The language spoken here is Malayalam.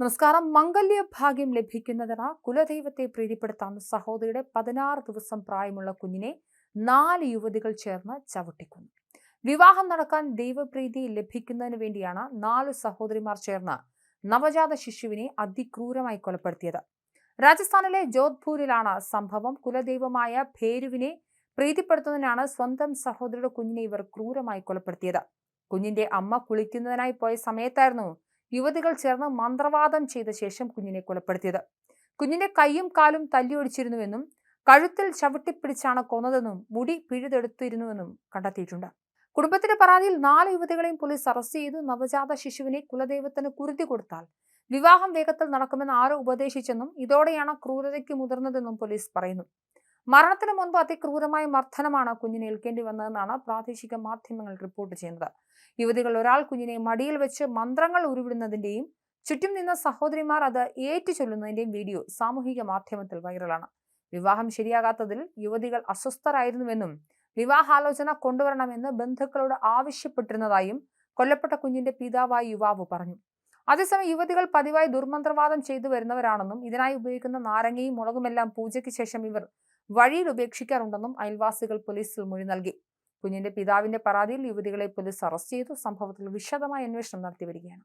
നമസ്കാരം. മംഗല്യ ഭാഗ്യം ലഭിക്കുന്നതിന് കുലദൈവത്തെ പ്രീതിപ്പെടുത്താൻ സഹോദരിയുടെ പതിനാറ് ദിവസം പ്രായമുള്ള കുഞ്ഞിനെ നാല് യുവതികൾ ചേർന്ന് ചവിട്ടിക്കുന്നു. വിവാഹം നടക്കാൻ ദൈവപ്രീതി ലഭിക്കുന്നതിന് വേണ്ടിയാണ് നാല് സഹോദരിമാർ ചേർന്ന് നവജാത ശിശുവിനെ അതിക്രൂരമായി കൊലപ്പെടുത്തിയത്. രാജസ്ഥാനിലെ ജോധ്പൂരിലാണ് സംഭവം. കുലദൈവമായ ഭേരുവിനെ പ്രീതിപ്പെടുത്തുന്നതിനാണ് സ്വന്തം സഹോദരിയുടെ കുഞ്ഞിനെ ഇവർ ക്രൂരമായി കൊലപ്പെടുത്തിയത്. കുഞ്ഞിന്റെ അമ്മ കുളിക്കുന്നതിനായി പോയ സമയത്തായിരുന്നു യുവതികൾ ചേർന്ന് മന്ത്രവാദം ചെയ്ത ശേഷം കുഞ്ഞിനെ കൊലപ്പെടുത്തിയത്. കുഞ്ഞിന്റെ കൈയും കാലും തല്ലിയൊടിച്ചിരുന്നുവെന്നും കഴുത്തിൽ ചവിട്ടിപ്പിടിച്ചാണ് കൊന്നതെന്നും മുടി പിഴുതെടുത്തിരുന്നുവെന്നും കണ്ടെത്തിയിട്ടുണ്ട്. കുടുംബത്തിന്റെ പരാതിയിൽ നാല് യുവതികളെയും പോലീസ് അറസ്റ്റ് ചെയ്തു. നവജാത ശിശുവിനെ കുലദൈവത്തിന് കുരുതി കൊടുത്താൽ വിവാഹം വേഗത്തിൽ നടക്കുമെന്ന് ആരോ ഉപദേശിച്ചെന്നും ഇതോടെയാണ് ക്രൂരതയ്ക്ക് മുതിർന്നതെന്നും പോലീസ് പറയുന്നു. മരണത്തിന് മുൻപ് അതിക്രൂരമായ മർദ്ദനമാണ് കുഞ്ഞിനെ ഏൽക്കേണ്ടി വന്നതെന്നാണ് പ്രാദേശിക മാധ്യമങ്ങൾ റിപ്പോർട്ട് ചെയ്യുന്നത്. യുവതികൾ ഒരാൾ കുഞ്ഞിനെ മടിയിൽ വെച്ച് മന്ത്രങ്ങൾ ഉരുവിടുന്നതിന്റെയും ചുറ്റും നിന്ന സഹോദരിമാർ അത് ഏറ്റു ചൊല്ലുന്നതിന്റെയും വീഡിയോ സാമൂഹിക മാധ്യമത്തിൽ വൈറലാണ്. വിവാഹം ശരിയാകാത്തതിൽ യുവതികൾ അസ്വസ്ഥരായിരുന്നുവെന്നും വിവാഹാലോചന കൊണ്ടുവരണമെന്ന് ബന്ധുക്കളോട് ആവശ്യപ്പെട്ടിരുന്നതായും കൊല്ലപ്പെട്ട കുഞ്ഞിന്റെ പിതാവായ യുവാവ് പറഞ്ഞു. അതേസമയം യുവതികൾ പതിവായി ദുർമന്ത്രവാദം ചെയ്തു വരുന്നവരാണെന്നും ഇതിനായി ഉപയോഗിക്കുന്ന നാരങ്ങയും മുളകുമെല്ലാം പൂജയ്ക്ക് ശേഷം ഇവർ വഴിയിൽ ഉപേക്ഷിക്കാറുണ്ടെന്നും അയൽവാസികൾ പോലീസിൽ മൊഴി നൽകി. കുഞ്ഞിന്റെ പിതാവിന്റെ പരാതിയിൽ യുവതികളെ പോലീസ് അറസ്റ്റ് ചെയ്തു. സംഭവത്തിൽ വിശദമായ അന്വേഷണം നടത്തി വരികയാണ്.